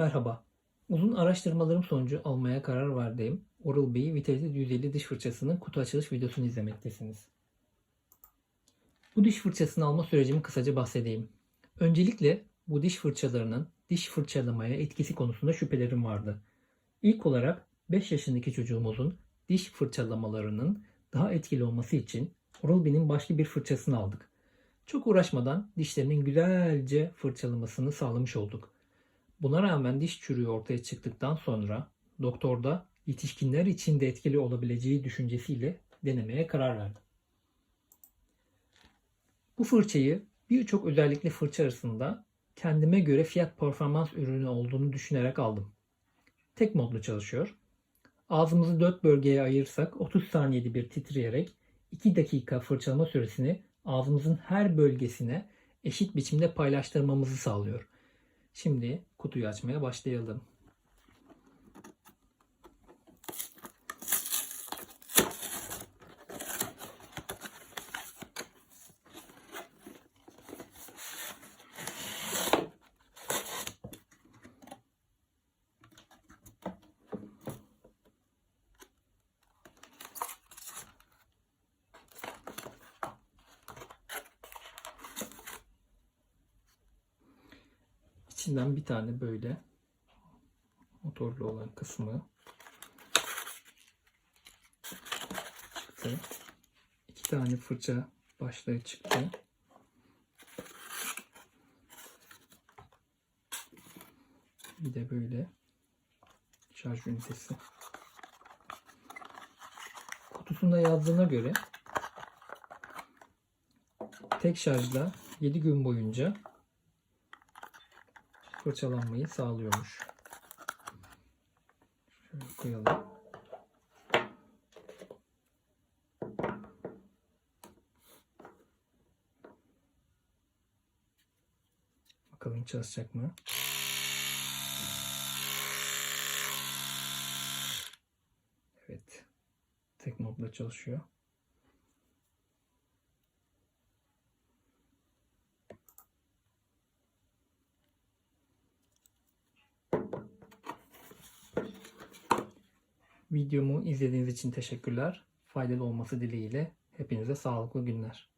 Merhaba. Uzun araştırmalarım sonucu almaya karar verdiğim Oral-B Vitality 150 diş fırçasının kutu açılış videosunu izlemektesiniz. Bu diş fırçasını alma sürecimi kısaca bahsedeyim. Öncelikle bu diş fırçalarının diş fırçalamaya etkisi konusunda şüphelerim vardı. İlk olarak 5 yaşındaki çocuğumuzun diş fırçalamalarının daha etkili olması için Oral-B'nin başka bir fırçasını aldık. Çok uğraşmadan dişlerinin güzelce fırçalamasını sağlamış olduk. Buna rağmen diş çürüğü ortaya çıktıktan sonra doktorda yetişkinler için de etkili olabileceği düşüncesiyle denemeye karar verdim. Bu fırçayı birçok özellikli fırça arasında kendime göre fiyat performans ürünü olduğunu düşünerek aldım. Tek modlu çalışıyor. Ağzımızı 4 bölgeye ayırsak 30 saniyede bir titreyerek 2 dakika fırçalama süresini ağzımızın her bölgesine eşit biçimde paylaştırmamızı sağlıyor. Şimdi kutuyu açmaya başlayalım. İçinden bir tane böyle motorlu olan kısmı çıktı. İki tane fırça başlığı çıktı. Bir de böyle şarj ünitesi. Kutusunda yazdığına göre tek şarjla 7 gün boyunca fırçalanmayı sağlıyormuş. Şöyle koyalım. Bakalım çalışacak mı? Evet. Tek modla çalışıyor. Videomu izlediğiniz için teşekkürler. Faydalı olması dileğiyle hepinize sağlıklı günler.